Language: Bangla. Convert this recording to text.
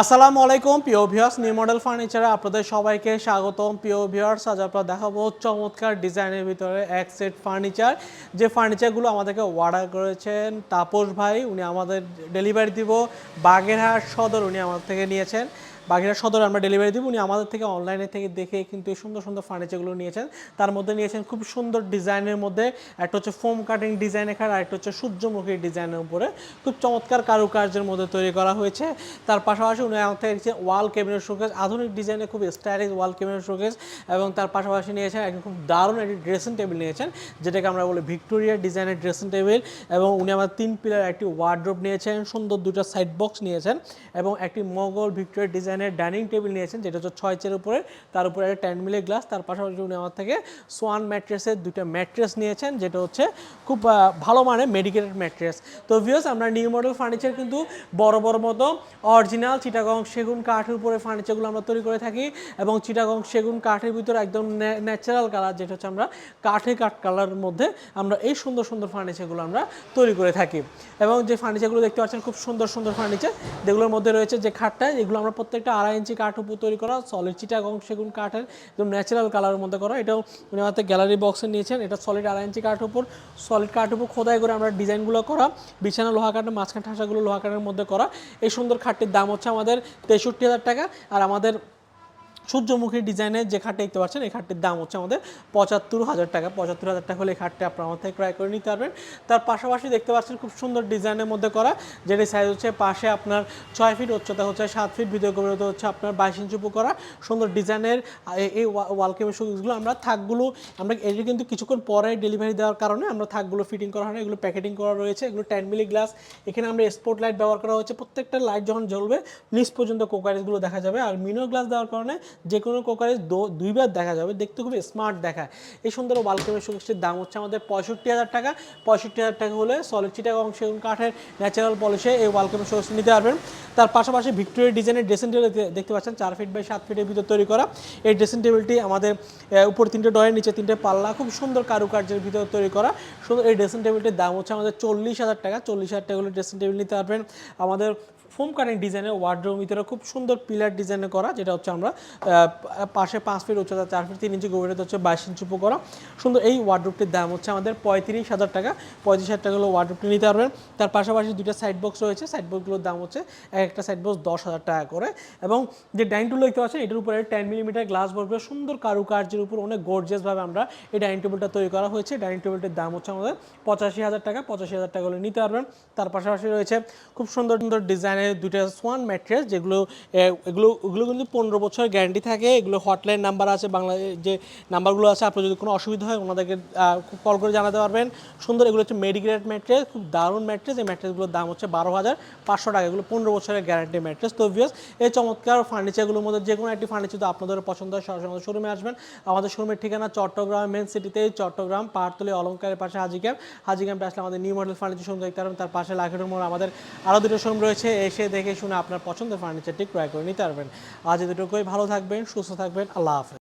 আসসালামু আলাইকুম, প্রিয় ভিউয়ার্স নিউ মডেল ফার্নিচারে আপনাদের সবাইকে স্বাগতম। প্রিয় ভিউয়ার্স আজ আপনারা দেখাবো চমৎকার ডিজাইনের ভিতরে এক সেট ফার্নিচার যে ফার্নিচারগুলো আমাদেরকে অর্ডার করেছেন তাপস ভাই, উনি আমাদের ডেলিভারি দিব। বাগেরহাট সদর উনি আমাদের থেকে নিয়েছেন। বাগেরহাট সদর আমরা ডেলিভারি দিব। উনি আমাদের থেকে অনলাইনে থেকে দেখে কিন্তু এই সুন্দর সুন্দর ফার্নিচারগুলো নিয়েছেন। তার মধ্যে নিয়েছেন খুব সুন্দর ডিজাইনের মধ্যে একটা হচ্ছে ফোম কাটিং ডিজাইন এখানে আর একটা হচ্ছে সূর্যমুখী ডিজাইনের উপরে। খুব চমৎকার কারুকার্যের মধ্যে তৈরি করা হয়েছে। তার পাশাপাশি উনি আমাদের থেকে ওয়াল ক্যাবিনেট শোকেস আধুনিক ডিজাইনের খুব স্টাইলিশ ওয়াল ক্যাবিনেট শোকেস এবং তার পাশাপাশি নিয়েছেন একটি খুব দারুণ একটি ড্রেসিং টেবিল নিয়েছেন, যেটাকে আমরা বলি ভিক্টোরিয়া ডিজাইনের ড্রেসিং টেবিল এবং উনি আমার তিন পিলার একটি ওয়ার্ড্রোব নিয়েছেন, সুন্দর দুটো সাইড বক্স নিয়েছেন এবং একটি মগল ভিক্টোরিয়া ডিজাইনের ডাইনিং টেবিল নিয়েছেন, যেটা হচ্ছে ছয় চের উপরে, তার উপরে একটা টেন মিলি গ্লাস, তার পাশাপাশি উনি আমার থেকে সোয়ান ম্যাট্রেসের দুটো ম্যাট্রেস নিয়েছেন, যেটা হচ্ছে খুব ভালো মানে মেডিকেটেড ম্যাট্রেস। তো ভিউস আমরা নিউ মডেল ফার্নিচার কিন্তু বড় বড় মতো অরিজিনাল চিটাগং সেগুন কাঠের উপরে ফার্নিচারগুলো আমরা তৈরি করে থাকি এবং চিটাগং সেগুন কাঠের ভিতরে একদম ন্যাচারাল কালার যেটা হচ্ছে আমরা কাঠে কাঠ কালারের মধ্যে আমরা এই সুন্দর সুন্দর ফার্নিচারগুলো আমরা তৈরি করে থাকি। এবং যে ফার্নিচারগুলো দেখতে পাচ্ছেন, খুব সুন্দর সুন্দর ফার্নিচার যেগুলোর মধ্যে রয়েছে যে খাটটা, এগুলো আমরা প্রত্যেকটা আড়াই ইঞ্চি কাঠ উপর তৈরি করা সলিড চিটাগং সেগুন কাঠের একদম ন্যাচারাল কালারের মধ্যে করা। এটাও উনি আমাদের গ্যালারি বক্সে নিয়েছেন। এটা সলিড আড়াই ইঞ্চি কাঠ উপর সলিড কাঠ উপর খোদাই করে আমরা ডিজাইনগুলো করা, বিছানা, লোহা কাঠের মাঝখান ঠাসাগুলো লোহা কাঠের মধ্যে করা। এই সুন্দর খাটটির দাম হচ্ছে আমাদের তেষট্টি হাজার টাকা। আর আমাদের সূর্যমুখী ডিজাইনের যে খাটটা দেখতে পাচ্ছেন, এই খাটটির দাম হচ্ছে আমাদের পঁচাত্তর হাজার টাকা। পঁচাত্তর হাজার টাকা হলে এই খাটটি আপনার আমার থেকে ক্রয় করে নিতে পারবেন। তার পাশাপাশি দেখতে পাচ্ছেন খুব সুন্দর ডিজাইনের মধ্যে করা, যেটি সাইজ হচ্ছে পাশে আপনার ছয় ফিট উচ্চতা হচ্ছে সাত ফিট ভিতরে গভীরতা হচ্ছে আপনার বাইশ ইঞ্চি উপর করা। সুন্দর ডিজাইনের এই- এই ওয়াল কেমের সুইচগুলো আমরা থাকগুলো, আমরা এটি কিন্তু কিছুক্ষণ পরে ডেলিভারি দেওয়ার কারণে আমরা থাকগুলো ফিটিং করা হয় এগুলো প্যাকেটিং করা রয়েছে, এগুলো টেন মিলি গ্লাস এখানে আমরা স্পট লাইট ব্যবহার করা হচ্ছে প্রত্যেকটা লাইট যখন জ্বলবে, নিচ পর্যন্ত কোকারিজগুলো দেখা যাবে। আর মিনো গ্লাস দেওয়ার কারণে যে কোনো কোকারিজ দুইবার দেখা যাবে, দেখতে খুবই স্মার্ট দেখায়। এই সুন্দর ওয়ালকেমের সুকেশটির দাম হচ্ছে আমাদের পঁয়ষট্টি হাজার টাকা। পঁয়ষট্টি হাজার টাকা হলে সলিড চিটা এবং সেগুন কাঠের ন্যাচারাল পলিশে এই ওয়ালকেমের সুকেশটি নিতে পারবেন। তার পাশাপাশি ভিক্টোরিয়া ডিজাইনের ড্রেসিং টেবিল দেখতে পাচ্ছেন, চার ফিট বাই সাত ফিটের ভিতর তৈরি করা। এই ড্রেসিং টেবিলটি আমাদের উপর তিনটে ডয়ের নিচে তিনটে পাল্লা, খুব সুন্দর কারুকার্যের ভিতর তৈরি করা। সুন্দর এই ড্রেসিং টেবিলটির দাম হচ্ছে আমাদের চল্লিশ হাজার টাকা। চল্লিশ হাজার টাকা হলে ড্রেসিং টেবিল নিতে পারবেন। আমাদের ফোম কাটিং ডিজাইনের ওয়ার্ড্রোম ভিতরে খুব সুন্দর পিলার ডিজাইনে করা, যেটা হচ্ছে আমরা পাশে পাঁচ ফিট উচ্চতা, চার ফিট তিন ইঞ্চি গভীরতা হচ্ছে বাইশ ইঞ্চি উপর করা। সুন্দর এই ওয়ার্ড্রোপটির দাম হচ্ছে আমাদের পঁয়ত্রিশ হাজার টাকা, পঁয়ত্রিশ হাজার টাকা হলো ওয়ার্ড্রোপটি নিতে পারবেন। তার পাশাপাশি দুটো সাইড বক্স রয়েছে সাইড বক্সগুলোর দাম হচ্ছে এক একটা সাইড বক্স দশ হাজার টাকা করে। এবং যে ডাইনিং টেবিল দেখতে পাচ্ছেন, এটার উপরে টেন মিলিমিটার গ্লাস বসবে সুন্দর কারুকার্যের উপর অনেক গর্জিয়াসভাবে আমরা এই ডাইনিং টেবিলটা তৈরি করা হয়েছে। ডাইনিং টেবিলটির দাম হচ্ছে আমাদের পঁচাশি হাজার টাকা, পঁচাশি হাজার টাকা হলে নিতে পারবেন। তার পাশাপাশি রয়েছে খুব সুন্দর সুন্দর ডিজাইনের দুটো সোয়ান ম্যাট্রেস যেগুলো এগুলো এগুলো কিন্তু পনেরো বছর গ্যারান্টি থাকে। এগুলো হটলাইন নাম্বার আছে, বাংলা যে নাম্বারগুলো আছে, আপনার যদি কোনো অসুবিধা হয়, ওনাদেরকে খুব কল করে জানাতে পারবেন। সুন্দর, এগুলো হচ্ছে মেডিগ্রেড ম্যাট্রেস খুব দারুণ ম্যাট্রেস এই ম্যাট্রেসগুলোর দাম হচ্ছে বারো হাজার পাঁচশো টাকা। এগুলো পনেরো বছরের গ্যারান্টি ম্যাট্রেস তো ভিউস এই চমৎকার ফার্নিচারগুলোর মধ্যে যে কোনো একটি ফার্নিচার তো আপনাদের পছন্দ হয়, সরাসরি আমাদের শোরুমে আসবেন। আমাদের শোরুমের ঠিকানা চট্টগ্রাম মেন সিটিতে চট্টগ্রাম, পাহাড়তলি, অলঙ্কারের পাশে হাজি ক্যাম্প হাজি ক্যাম্পে আসলে আমাদের নিউ মডেল ফার্নিচার শোরুম দেখতে পারবেন। তার পাশে লাখের মোড় আমাদের আরও দুটো শোরুম রয়েছে। এসে দেখে শুনে আপনার পছন্দের ফার্নিচারটি ক্রয় করে নিতে পারবেন। আজ এতটুকুই, ভালো থাকবেন, সুস্থ থাকবেন, আল্লাহ হাফেজ।